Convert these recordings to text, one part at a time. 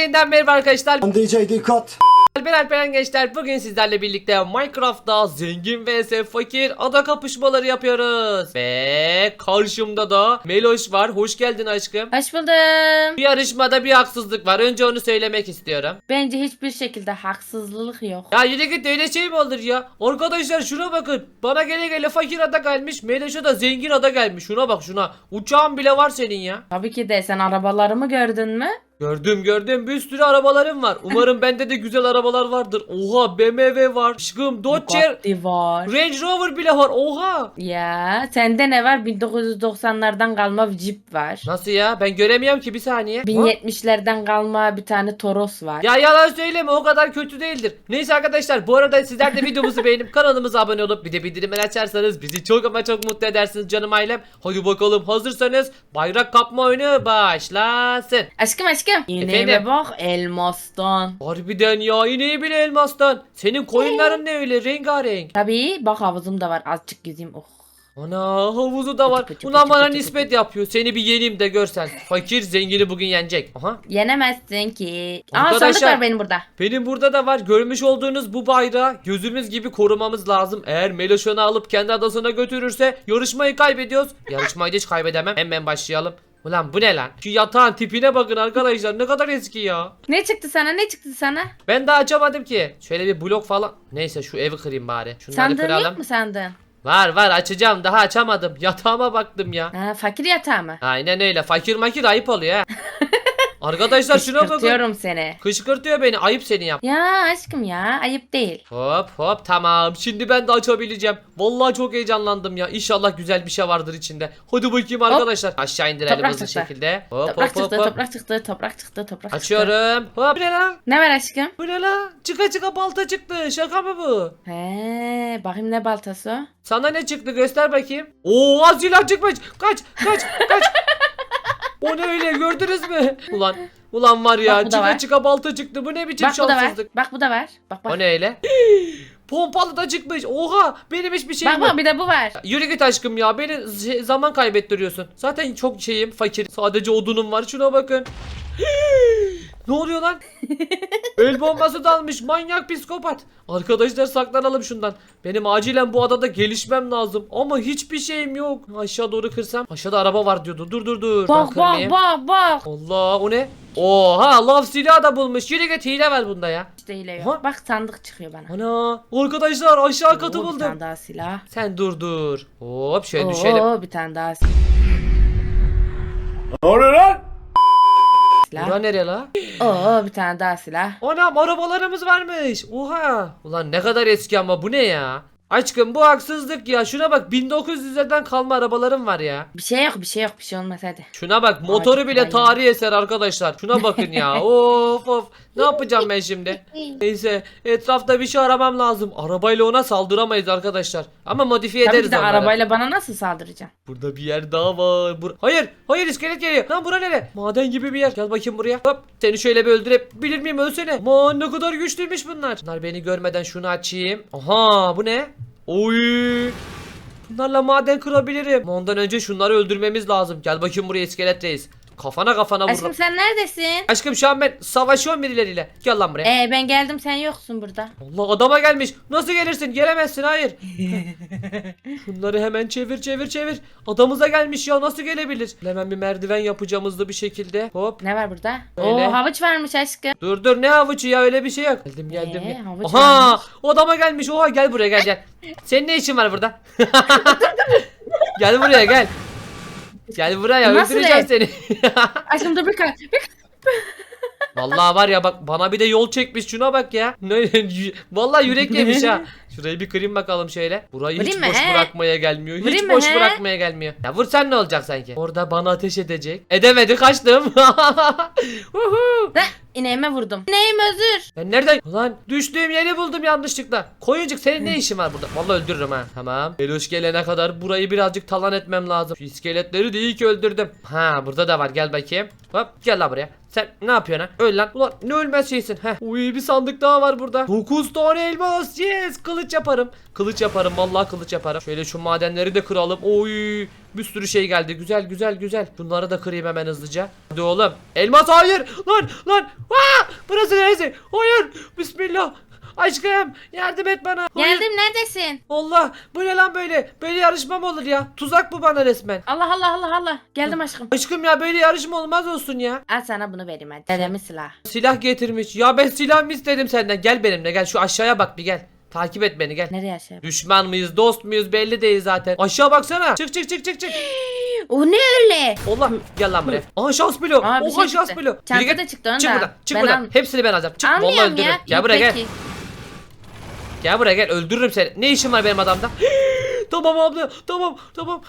yeniden merhaba arkadaşlar. DJ dikkat. Ben Alperen Gençler. Bugün sizlerle birlikte Minecraft'ta zengin vs fakir ada kapışmaları yapıyoruz. Ve karşımda da Meloş var. Hoş geldin aşkım. Hoş buldum. Bir yarışmada bir haksızlık var. Önce onu söylemek istiyorum. Bence hiçbir şekilde haksızlık yok. Ya yine git öyle şey mi olur ya? Arkadaşlar şuna bakın. Bana gele gele fakir ada gelmiş. Meloş'a da zengin ada gelmiş. Şuna bak şuna. Uçağın bile var senin ya. Tabii ki de sen arabalarımı gördün mü? Gördüm gördüm bir sürü arabalarım var. Umarım bende de güzel arabalar vardır. Oha BMW var. Aşkım Dodge Bugatti var. Range Rover bile var. Oha. Ya sende ne var? 1990'lardan kalma bir Jeep var. Nasıl ya? Ben göremiyorum ki bir saniye. Ha? 1070'lerden kalma bir tane Toros var. Ya yalan söyleme o kadar kötü değildir. Neyse arkadaşlar bu arada sizler de videomuzu beğenip kanalımıza abone olup bir de bildirimleri açarsanız bizi çok ama çok mutlu edersiniz canım ailem. Hadi bakalım hazırsanız bayrak kapma oyunu başlasın. Aşkım aşkım. Efendim? İneğime bak elmastan. Harbiden ya ineği bile elmastan. Senin koyunların ne öyle rengarenk. Tabii bak havuzum da var. Azıcık yüzeyim. Oh. Ana havuzu da var. Pıtı pıtı Ulan bana nispet pıtı. yapıyor. Seni bir yeneyim de görsen. Fakir zengini bugün yenecek. Aha. Yenemezsin ki. Aa Arkadaşlar- sandık var benim burada. Benim burada da var. Görmüş olduğunuz bu bayrağı gözümüz gibi korumamız lazım. Eğer Meloşan'ı alıp kendi adasına götürürse yarışmayı kaybediyoruz. Yarışmayı hiç kaybedemem. Hemen başlayalım. Ulan bu ne lan? Şu yatağın tipine bakın arkadaşlar. Ne kadar eski ya. Ne çıktı sana? Ne çıktı sana? Ben daha açamadım ki. Şöyle bir blok falan. Neyse şu evi kırayım bari. Şunları Sandığın kıralım. yok mu sandığın? Var var açacağım. Daha açamadım. Yatağıma baktım ya. Ha, fakir yatağı mı? Aynen öyle. Fakir makir ayıp oluyor ha. Arkadaşlar şuna bakın. Kışkırtıyorum seni. Kışkırtıyor beni. Ayıp seni yap. Ya aşkım ya ayıp değil. Hop hop tamam. Şimdi ben de açabileceğim. Vallahi çok heyecanlandım ya. İnşallah güzel bir şey vardır içinde. Hadi bakayım arkadaşlar. Aşağı indirelim Toprak hızlı çıktı. şekilde. Hop Toprak hop hop çıktı, hop. toprak çıktı, toprak çıktı, toprak çıktı. Açıyorum. Hop. Bu ne lan? Ne var aşkım? Bu ne lan? Çıka çıka balta çıktı. Şaka mı bu? He, bakayım ne baltası o? Sana ne çıktı göster bakayım. Oo silah çıkmış. Kaç kaç kaç. o ne öyle gördünüz mü? Ulan ulan var ya Bak bu da çıka var. çıka balta çıktı. Bu ne biçim Bak bu da var. şanssızlık. Bak bu da var. Bak bak. O ne öyle? Pompalı da çıkmış. Oha benim hiçbir şeyim Bak yok. bak bir de bu var. Yürü git aşkım ya beni z- zaman kaybettiriyorsun. Zaten çok şeyim fakir. Sadece odunum var şuna bakın. Ne oluyor lan? El bombası dalmış manyak psikopat. Arkadaşlar saklanalım şundan. Benim acilen bu adada gelişmem lazım. Ama hiçbir şeyim yok. Aşağı doğru kırsam. Aşağıda araba var diyordu. Dur dur dur. Bak bak bak bak. Allah o ne? Oha lav silahı da bulmuş. Yürü git hile var bunda ya. İşte hile Aha. yok. Bak sandık çıkıyor bana. Ana arkadaşlar aşağı katı Oo, Bir buldum. tane daha silah. Sen dur dur. Hop şöyle düşelim. Oo, bir tane daha silah. Ne oluyor lan? Bura nere la? Oo, bir tane daha silah. Anam arabalarımız varmış. Oha. Ulan ne kadar eski ama bu ne ya? Aşkım bu haksızlık ya. Şuna bak 1900'lerden kalma arabalarım var ya. Bir şey yok, bir şey yok, bir şey olmaz hadi. Şuna bak motoru bile tarihi eser arkadaşlar. Şuna bakın ya. of of. Ne yapacağım ben şimdi? Neyse etrafta bir şey aramam lazım. Arabayla ona saldıramayız arkadaşlar. Ama modifiye Tabii ederiz ki de onları. arabayla bana nasıl saldıracaksın? Burada bir yer daha var. Bur- hayır, hayır iskelet geliyor. Lan bura nere? Maden gibi bir yer. Gel bakayım buraya. Hop. Seni şöyle bir öldürebilir miyim? Ölsene. Man ne kadar güçlüymüş bunlar. Bunlar beni görmeden şunu açayım. Aha bu ne? Oy. Bunlarla maden kırabilirim. Ondan önce şunları öldürmemiz lazım. Gel bakayım buraya iskelet reis. Kafana kafana vururum. Aşkım sen neredesin? Aşkım şu an ben savaşıyorum birileriyle. Gel lan buraya. Ee ben geldim sen yoksun burada. Allah adama gelmiş. Nasıl gelirsin? Gelemezsin hayır. Şunları hemen çevir çevir çevir. Adamıza gelmiş ya nasıl gelebilir? Hemen bir merdiven yapacağım hızlı bir şekilde. Hop. Ne var burada? Öyle. Oo havuç varmış aşkım. Dur dur ne havucu ya öyle bir şey yok. Geldim geldim. Ee, havuç Aha varmış. adama gelmiş. Oha gel buraya gel gel. Senin ne işin var burada? gel buraya gel. Gel buraya Nasıl öldüreceğim seni. Aşkım dur bir kal. Vallahi var ya bak bana bir de yol çekmiş şuna bak ya. Vallahi yürek yemiş ha. Şurayı bir kırayım bakalım şöyle. Burayı hiç Vurayım mı, boş he? bırakmaya gelmiyor. Hiç Vurayım mı, boş he? bırakmaya gelmiyor. Ya vursan ne olacak sanki? Orada bana ateş edecek. Edemedi kaçtım. Huhu. İneğime vurdum. İneğim özür. ben nereden? Ulan düştüğüm yeri buldum yanlışlıkla. Koyuncuk senin ne işin var burada? Vallahi öldürürüm ha. Tamam. Eloş gelene kadar burayı birazcık talan etmem lazım. Şu iskeletleri de iyi ki öldürdüm. Ha burada da var gel bakayım. Hop gel lan buraya. Sen ne yapıyorsun ha? Öl lan. Ulan ne ölmez şeysin. Heh. Uy bir sandık daha var burada. 9 tane elmas. Yes. Kılıç yaparım. Kılıç yaparım. Vallahi kılıç yaparım. Şöyle şu madenleri de kıralım. Oy. Bir sürü şey geldi. Güzel güzel güzel. Bunları da kırayım hemen hızlıca. Hadi oğlum. Elmas hayır. Lan lan. Aa! Burası neresi? Hayır. Bismillah. Aşkım yardım et bana. Hayır. Geldim neredesin? Allah bu ne lan böyle? Böyle yarışma mı olur ya? Tuzak bu bana resmen. Allah Allah Allah Allah. Geldim aşkım. Aşkım ya böyle yarışma olmaz olsun ya. Al sana bunu vereyim hadi. Dedemin silah. Silah getirmiş. Ya ben silah mı istedim senden? Gel benimle gel şu aşağıya bak bir gel. Takip et beni gel. Nereye aşağı? Düşman mıyız, dost muyuz belli değil zaten. Aşağı baksana. Çık çık çık çık çık. O ne öyle? Allah gel lan buraya. Aha şans bilo. Aa, bir Oha şey şans çıktı. Çanta Yürü da git. çıktı, onu Çık da buradan. Çık Ben buradan. al- Hepsini ben alacağım. Çık. Vallahi Almıyorum öldürürüm. ya. Gel buraya gel. Peki. Gel buraya gel. Öldürürüm seni. Ne işin var benim adamda? tamam abla. Tamam. Tamam.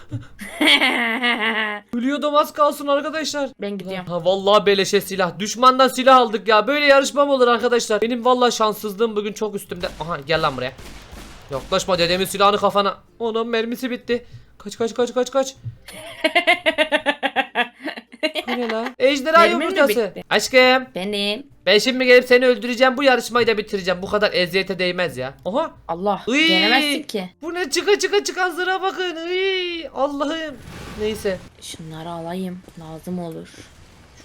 Ölüyordum az kalsın arkadaşlar. ben gidiyorum. Ha vallahi beleşe silah. Düşmandan silah aldık ya. Böyle yarışma mı olur arkadaşlar? Benim vallahi şanssızlığım bugün çok üstümde. Aha gel lan buraya. Yaklaşma dedemin silahını kafana. Onun mermisi bitti. Kaç kaç kaç kaç kaç. Bu ne lan? Ejderha mi yumurtası. bitti? Aşkım. Benim. Ben şimdi gelip seni öldüreceğim. Bu yarışmayı da bitireceğim. Bu kadar eziyete değmez ya. Oha. Allah. Iy. Gelemezsin ki. Bu ne çıka çıka çıkan zıra bakın. Iy, Allah'ım. Neyse. Şunları alayım. Lazım olur.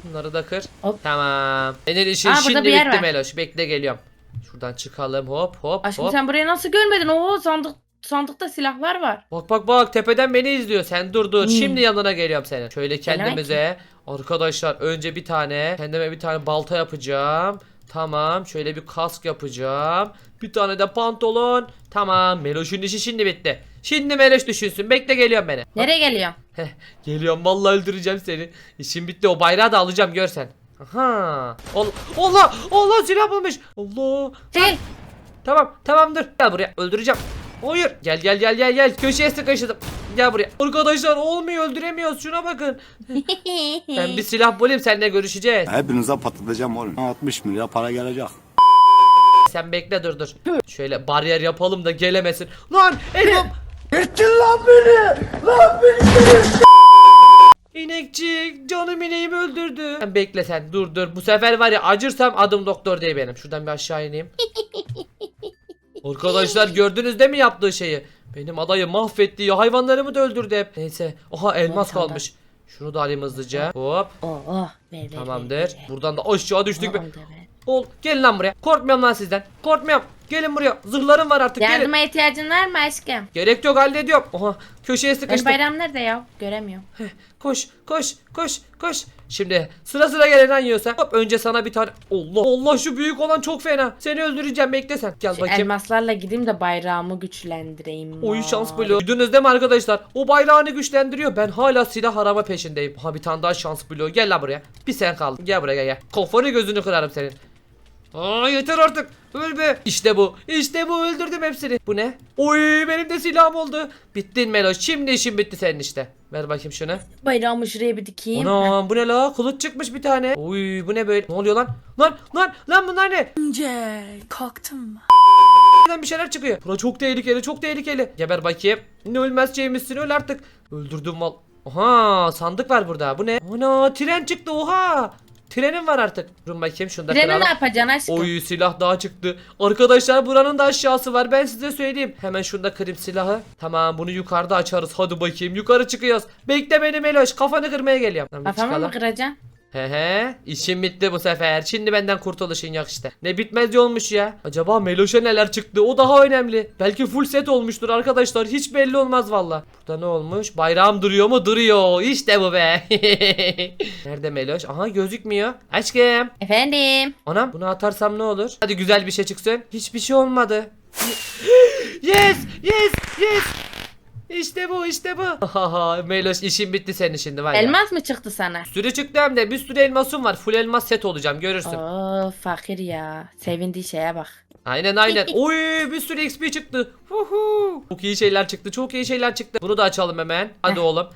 Şunları da kır. Hop. Tamam. Benim işin Aa, burada şimdi bir yer bitti var. Meloş. Bekle geliyorum. Şuradan çıkalım. Hop hop Aşkım hop. sen burayı nasıl görmedin? Oo sandık sandıkta silahlar var. Bak bak bak tepeden beni izliyor. Sen dur dur. Hmm. Şimdi yanına geliyorum senin. Şöyle kendimize arkadaşlar önce bir tane kendime bir tane balta yapacağım. Tamam. Şöyle bir kask yapacağım. Bir tane de pantolon. Tamam. Meloş'un işi şimdi bitti. Şimdi Meloş düşünsün. Bekle geliyorum beni. Nereye geliyor? Heh, geliyorum vallahi öldüreceğim seni. İşim bitti. O bayrağı da alacağım görsen. Aha. Allah Allah Allah silah bulmuş. Allah. Çekil. Tamam tamam dur. Gel buraya öldüreceğim. Hayır. Gel gel gel gel gel. Köşeye sıkıştım. Gel buraya. Arkadaşlar olmuyor öldüremiyoruz. Şuna bakın. Ben bir silah bulayım seninle görüşeceğiz. Hepinize patlatacağım oğlum. 60 milyar para gelecek. Sen bekle dur dur. Şöyle bariyer yapalım da gelemesin. Lan elim. Ettin lan beni! Lan beni! İnekçik canım ineğimi öldürdü. Sen bekle sen dur dur. Bu sefer var ya acırsam adım doktor değil benim. Şuradan bir aşağı ineyim. Arkadaşlar gördünüz değil mi yaptığı şeyi? Benim adayı mahvetti ya hayvanlarımı da öldürdü hep. Neyse. Oha elmas kalmış. Şunu da alayım hızlıca. Hop. Oo oh, ver ver. Tamamdır. ver, ver. Buradan da aşağı düştük. be. Ol gelin lan buraya. Korkmuyorum lan sizden. Korkmuyorum. Gelin buraya. Zırhlarım var artık. Gelin. Yardıma ihtiyacın var mı aşkım? Gerek yok hallediyorum. Oha köşeye Benim sıkıştım. bayram nerede ya? Göremiyorum. Koş koş koş koş. Şimdi sıra sıra gelen yiyorsa hop önce sana bir tane Allah Allah şu büyük olan çok fena. Seni öldüreceğim bekle sen. Gel Şu bakayım. elmaslarla gideyim de bayrağımı güçlendireyim. Oyun bari. şans bloğu. Duydunuz değil mi arkadaşlar? O bayrağını güçlendiriyor. Ben hala silah arama peşindeyim. Ha bir tane daha şans bloğu. Gel lan buraya. Bir sen kaldın. Gel buraya gel gel. Kafanı gözünü kırarım senin. Aa yeter artık. Öl be. İşte bu. İşte bu öldürdüm hepsini. Bu ne? Oy benim de silahım oldu. Bittin Meloş. Şimdi işin bitti senin işte. Ver bakayım şunu. Bayrağımı şuraya bir dikeyim. Anam bu ne la? Kılıç çıkmış bir tane. Uy bu ne böyle? Ne oluyor lan? Lan lan lan bunlar ne? Önce kalktım. Nereden bir şeyler çıkıyor. Bura çok tehlikeli çok tehlikeli. Geber bakayım. Ne ölmez şeymişsin öl artık. Öldürdüm mal. Oha sandık var burada. Bu ne? Ana tren çıktı oha. Trenim var artık. Durun bakayım şunu da Treni kıralım. ne yapacaksın aşkım? Oy silah daha çıktı. Arkadaşlar buranın da aşağısı var. Ben size söyleyeyim. Hemen şunda kırayım silahı. Tamam bunu yukarıda açarız. Hadi bakayım yukarı çıkıyoruz. Bekle beni Meloş. Kafanı kırmaya geliyorum. Tamam, bir Kafamı çıkalım. mı kıracaksın? He he işim bitti bu sefer. Şimdi benden kurtuluşun yok işte. Ne bitmez yolmuş ya. Acaba Meloş'a neler çıktı o daha önemli. Belki full set olmuştur arkadaşlar. Hiç belli olmaz valla. Burada ne olmuş? Bayrağım duruyor mu? Duruyor. İşte bu be. Nerede Meloş? Aha gözükmüyor. Aşkım. Efendim. Anam bunu atarsam ne olur? Hadi güzel bir şey çıksın. Hiçbir şey olmadı. yes! Yes! Yes! İşte bu işte bu. Haha, Meloş işin bitti senin şimdi var ya. Elmas mı çıktı sana? Sürü çıktı hem de bir sürü elmasım var. Full elmas set olacağım görürsün. Oo fakir ya. Sevindiği şeye bak. Aynen aynen. Oy bir sürü XP çıktı. Huhu. Çok iyi şeyler çıktı. Çok iyi şeyler çıktı. Bunu da açalım hemen. Hadi oğlum.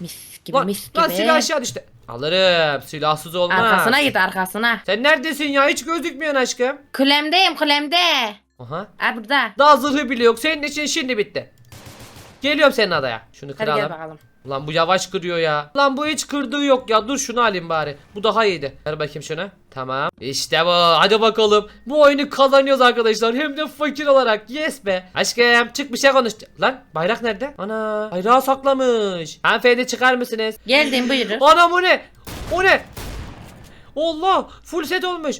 Mis gibi Lan, mis gibi. lan silah aşağı düştü. Alırım. Silahsız olmaz. Arkasına git arkasına. Sen neredesin ya? Hiç gözükmüyorsun aşkım. Kulemdeyim kulemde. Aha. Ha burada. Daha zırhı bile yok. Senin için şimdi bitti. Geliyorum senin adaya. Şunu Hadi gel kıralım. bakalım. Lan bu yavaş kırıyor ya. Lan bu hiç kırdığı yok ya. Dur şunu alayım bari. Bu daha iyiydi. Ver bakayım şunu. Tamam. İşte bu. Hadi bakalım. Bu oyunu kazanıyoruz arkadaşlar. Hem de fakir olarak. Yes be. Aşkım çık bir şey konuş. Lan bayrak nerede? Ana bayrağı saklamış. Hanımefendi çıkar mısınız? Geldim buyurun. Anam o ne? O ne? Allah full set olmuş.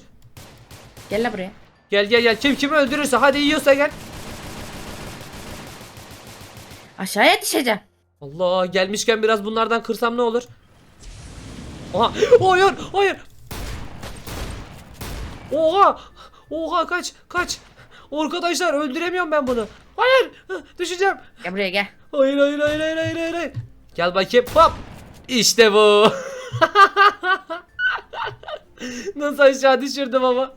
Gel la buraya. Gel gel gel kim kimi öldürürse hadi yiyorsa gel. Aşağıya düşeceğim. Allah gelmişken biraz bunlardan kırsam ne olur? Oha hayır hayır. Oha oha kaç kaç. Arkadaşlar öldüremiyorum ben bunu. Hayır düşeceğim. Gel buraya gel. Hayır hayır hayır hayır hayır hayır. hayır. Gel bakayım hop. İşte bu. Nasıl aşağı düşürdüm ama.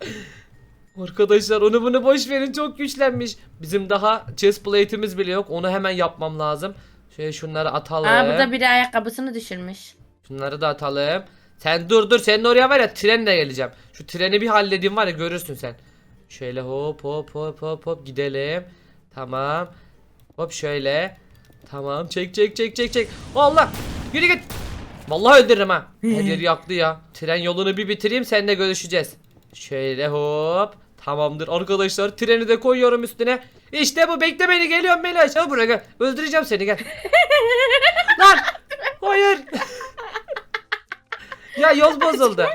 Arkadaşlar onu bunu boş verin çok güçlenmiş. Bizim daha chest plate'imiz bile yok. Onu hemen yapmam lazım. Şöyle şunları atalım. Aa burada biri ayakkabısını düşürmüş. Şunları da atalım. Sen dur dur senin oraya var ya trenle geleceğim. Şu treni bir halledeyim var ya görürsün sen. Şöyle hop hop hop hop hop gidelim. Tamam. Hop şöyle. Tamam çek çek çek çek çek. Allah yürü git. Vallahi öldürürüm ha. Her yeri yaktı ya. Tren yolunu bir bitireyim seninle görüşeceğiz. Şöyle hop. Tamamdır arkadaşlar treni de koyuyorum üstüne. İşte bu bekle beni geliyorum Melaş. Gel buraya gel. Öldüreceğim seni gel. Lan hayır. ya yol bozuldu.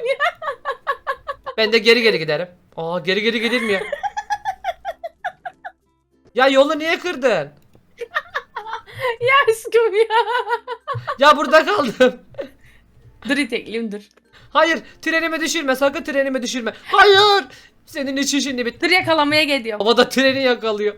Ben de geri geri giderim. Aa geri geri gidilmiyor. ya yolu niye kırdın? Ya aşkım ya. Ya burada kaldım. dur itekliyim dur. Hayır trenimi düşürme sakın trenimi düşürme. Hayır. Senin için şimdi bitti. Dur yakalamaya gidiyorum. Havada treni yakalıyor.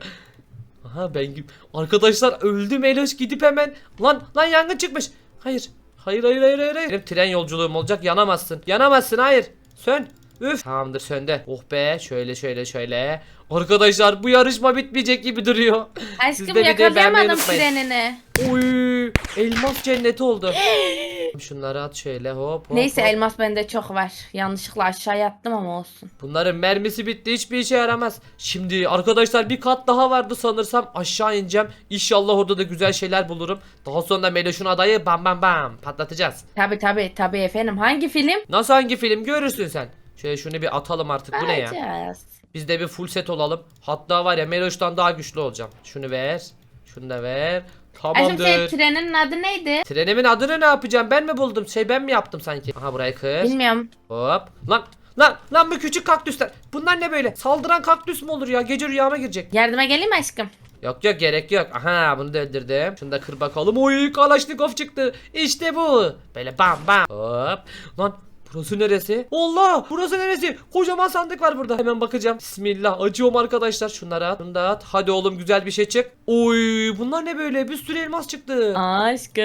Aha ben gibi. Arkadaşlar öldüm Eloş gidip hemen. Lan lan yangın çıkmış. Hayır. Hayır hayır hayır hayır. hayır. Benim tren yolculuğum olacak yanamazsın. Yanamazsın hayır. Sön. Üf. Tamamdır söndü. Oh be şöyle şöyle şöyle. Arkadaşlar bu yarışma bitmeyecek gibi duruyor. Aşkım yakalayamadım trenini. Uy, elmas cenneti oldu. Şunları at şöyle hop hop. Neyse hop. elmas bende çok var. Yanlışlıkla aşağıya attım ama olsun. Bunların mermisi bitti hiçbir işe yaramaz. Şimdi arkadaşlar bir kat daha vardı sanırsam aşağı ineceğim. İnşallah orada da güzel şeyler bulurum. Daha sonra Meloş'un adayı bam bam bam patlatacağız. Tabi tabi tabi efendim. Hangi film? Nasıl hangi film görürsün sen? Şöyle şunu bir atalım artık bu ne ya? Biz de bir full set olalım. Hatta var ya Meloş'tan daha güçlü olacağım. Şunu ver. Şunu da ver. Aşkım senin Tamamdır. trenin adı neydi? Trenimin adını ne yapacağım? Ben mi buldum? Şey ben mi yaptım sanki? Aha burayı kır. Bilmiyorum. Hop. Lan lan lan bu küçük kaktüsler. Bunlar ne böyle? Saldıran kaktüs mü olur ya? Gece rüyama girecek. Yardıma geleyim mi aşkım? Yok yok gerek yok. Aha bunu da öldürdüm. Şunu da kır bakalım. Oy Kalaşnikov çıktı. İşte bu. Böyle bam bam. Hop. Lan burası neresi? Allah burası neresi? Kocaman sandık var burada. Hemen bakacağım. Bismillah. Acıyorum arkadaşlar. Şunları at. Da at. Hadi oğlum güzel bir şey çık. Oy bunlar ne böyle? Bir sürü elmas çıktı. Aşkım.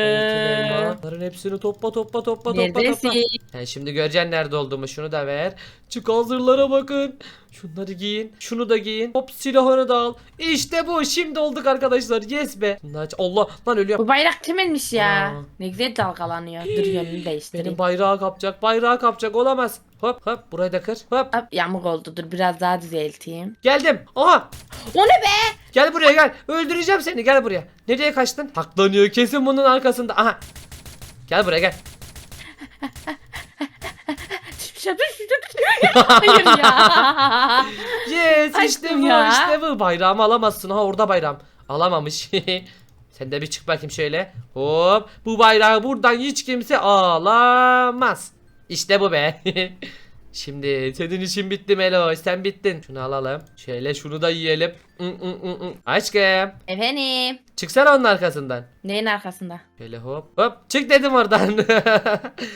Bunların hepsini topla topla topla topla Neredesin? topla. Sen şimdi göreceksin nerede olduğumu. Şunu da ver. Çık hazırlara bakın. Şunları giyin. Şunu da giyin. Hop silahını da al. İşte bu. Şimdi olduk arkadaşlar. Yes be. Allah lan ölüyorum. Bu bayrak kiminmiş ya? Aa. Ne güzel dalgalanıyor. Dur yönünü değiştireyim. Benim bayrağı kapacak. Bayrağı kapacak. Olamaz. Hop hop. Burayı da kır. Hop. Hop, yamuk oldu. Dur biraz daha düzelteyim. Geldim. Aha. O ne be? Gel buraya gel. Öldüreceğim seni. Gel buraya. Nereye kaçtın? Saklanıyor. Kesin bunun arkasında. Aha. Gel buraya gel. Hayır ya. Yes işte Aşkım bu ya. işte bu. Bayrağımı alamazsın ha orada bayrağım. Alamamış. Sen de bir çık bakayım şöyle. Hop. Bu bayrağı buradan hiç kimse alamaz. İşte bu be. Şimdi senin işin bitti Melo. Sen bittin. Şunu alalım. Şöyle şunu da yiyelim. Aşkım. Efendim. Çıksana onun arkasından. Neyin arkasında? Şöyle hop. Hop. Çık dedim oradan.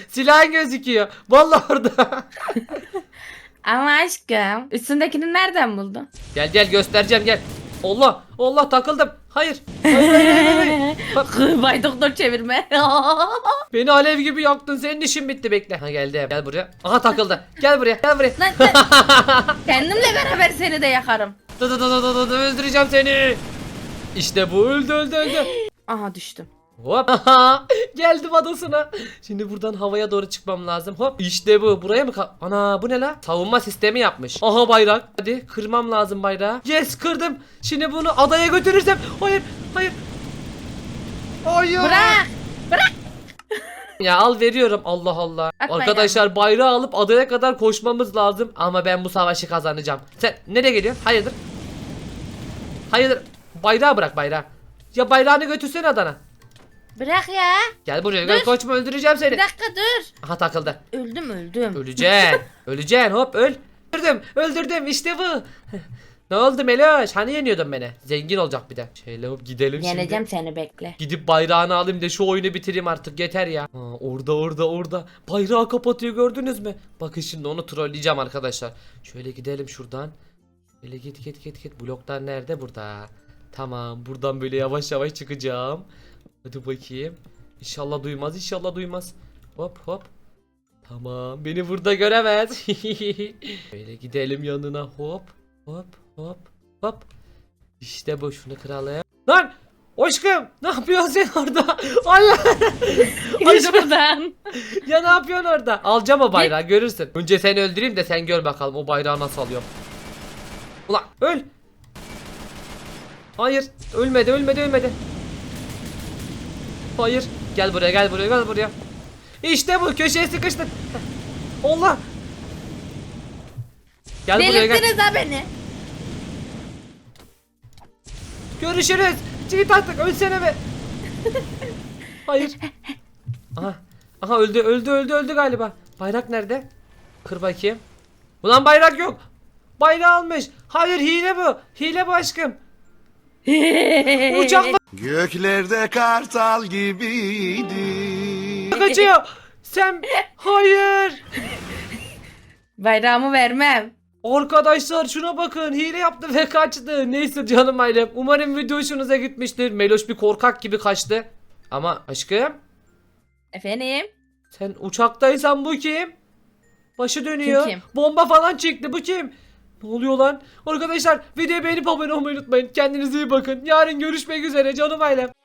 Silahın gözüküyor. Vallahi orada. Ama aşkım. Üstündekini nereden buldun? gel gel göstereceğim gel. Allah. Allah takıldım. Hayır. Hayır hayır hayır. hayır. Bak, Bay doktor çevirme. Beni alev gibi yaktın. Senin işin bitti bekle. Ha geldi. Gel buraya. Aha takıldı. Gel buraya. Gel buraya. Lan sen- Kendimle beraber seni de yakarım. Dı dı dı dı dı dı öldüreceğim seni. İşte bu öldü öldü öldü. Aha düştüm. Hop. Geldim adasına. Şimdi buradan havaya doğru çıkmam lazım. Hop. İşte bu. Buraya mı? Ana bu ne la? Savunma sistemi yapmış. Aha bayrak. Hadi kırmam lazım bayrağı. Yes kırdım. Şimdi bunu adaya götürürsem. Hayır. Hayır. Hayır. Bırak. Ya al veriyorum Allah Allah. At Arkadaşlar bayrağı alıp adaya kadar koşmamız lazım ama ben bu savaşı kazanacağım. Sen nereye geliyorsun? Hayırdır? Hayırdır? Bayrağı bırak bayrağı. Ya bayrağını götürsene adana. Bırak ya. Gel buraya gel Dur. koçma öldüreceğim seni. Bir dakika dur. Aha takıldı. Öldüm öldüm. Öleceksin. Öleceksin hop öl. Öldürdüm öldürdüm işte bu. ne oldu Meloş? Hani yeniyordun beni? Zengin olacak bir de. Şöyle hop gidelim Yeneceğim şimdi. seni bekle. Gidip bayrağını alayım da şu oyunu bitireyim artık yeter ya. Ha, orada orada orada. Bayrağı kapatıyor gördünüz mü? Bakın şimdi onu trolleyeceğim arkadaşlar. Şöyle gidelim şuradan. Şöyle git git git git. Bloklar nerede? Burada. Tamam buradan böyle yavaş yavaş çıkacağım. Hadi bakayım. İnşallah duymaz inşallah duymaz. Hop hop. Tamam beni burada göremez. Böyle gidelim yanına hop hop hop hop. İşte bu şunu kıralım. Lan aşkım ne yapıyorsun sen orada? Allah. Git şuradan. ya ne yapıyorsun orada? Alacağım o bayrağı görürsün. Önce seni öldüreyim de sen gör bakalım o bayrağı nasıl alıyorum. Ulan öl. Hayır ölmedi ölmedi ölmedi. Hayır gel buraya gel buraya gel buraya. İşte bu köşeye sıkıştın. Allah. Gel buraya gel. Delirttiniz ha beni. Görüşürüz. Çiğit artık ölsene be. Hayır. Aha. Aha öldü öldü öldü öldü galiba. Bayrak nerede? Kır bakayım. Ulan bayrak yok. Bayrağı almış. Hayır hile bu. Hile bu aşkım. Uçak Göklerde kartal gibiydi. kaçıyor. Sen hayır. Bayrağımı vermem. Arkadaşlar şuna bakın hile yaptı ve kaçtı. Neyse canım ailem. Umarım video hoşunuza gitmiştir. Meloş bir korkak gibi kaçtı. Ama aşkım Efendim? Sen uçaktaysan bu kim? Başı dönüyor. Kim kim? Bomba falan çıktı. Bu kim? Ne oluyor lan? Arkadaşlar videoyu beğenip abone olmayı unutmayın. Kendinize iyi bakın. Yarın görüşmek üzere canım ailem.